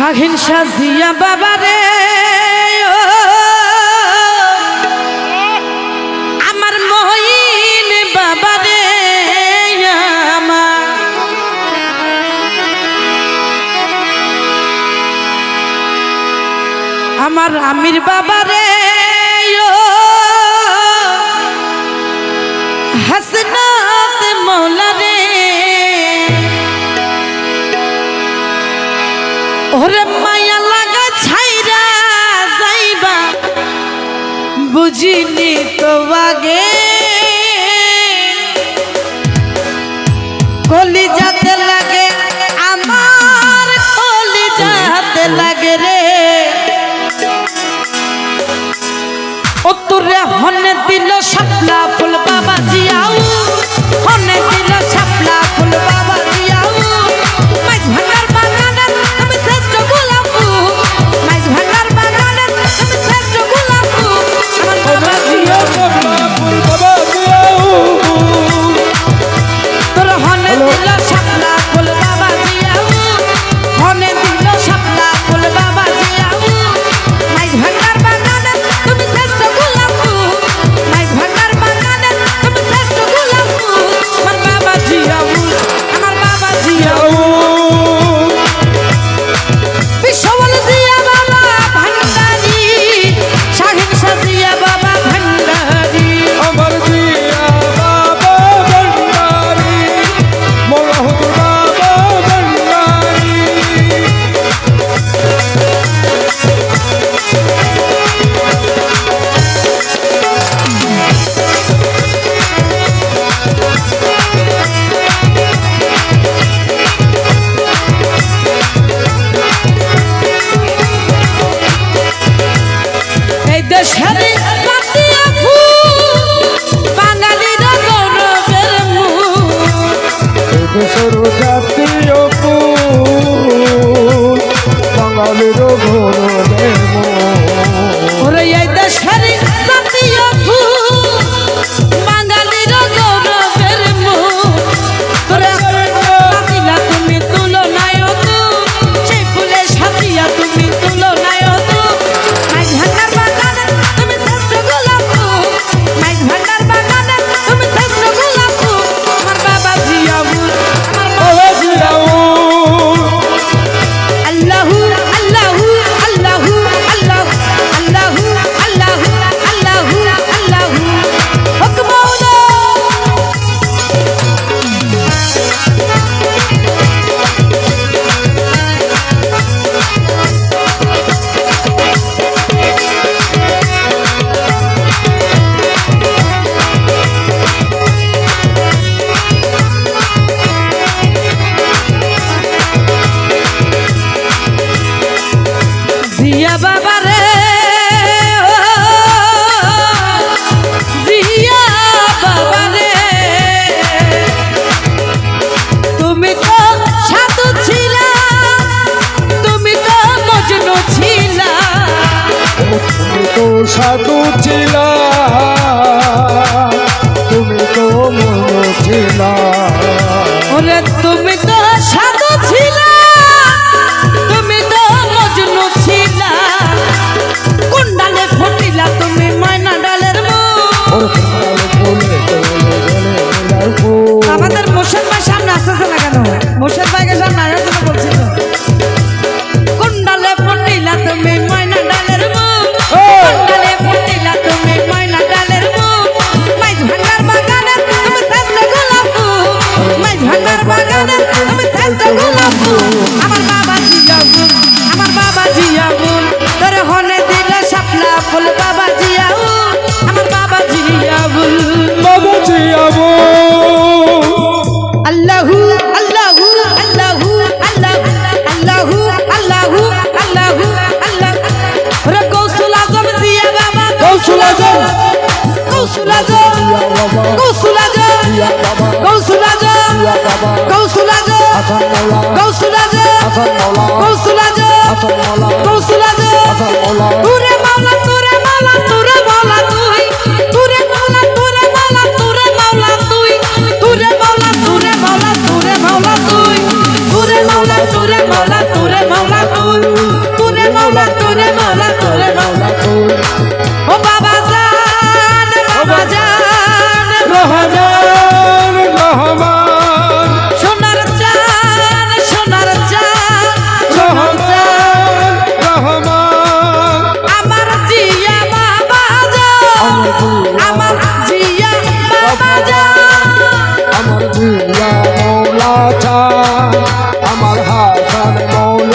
শাহিন সাজিয়া বাবা রে আমার মহিন বাবা রে আমার। আমির বাবা নিত বাগে। কলিজাতে লাগে আমার কলিজাতে লাগে রে। ও তোরে হন দিল সাপলা ফুল ছিলা তুমি তো মন ছিলা ওরে তুমি তো সাধু ছিলা। তুমি তো মজনু ছিলা। কোন ডালে ফুটিলা তুমি ময়না ডালের মো আসান মাওলা কৌসুলা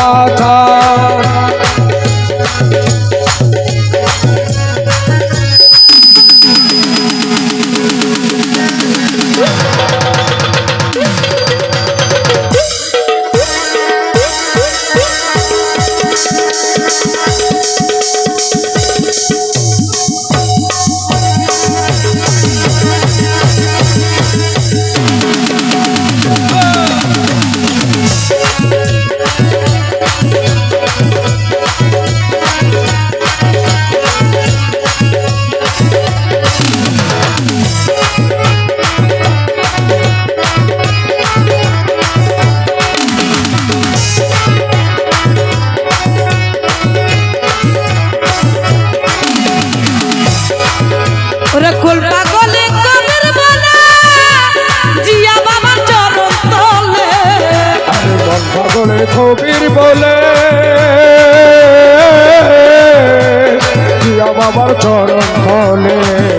রাধা কবির বলে আমার চরণ বলে?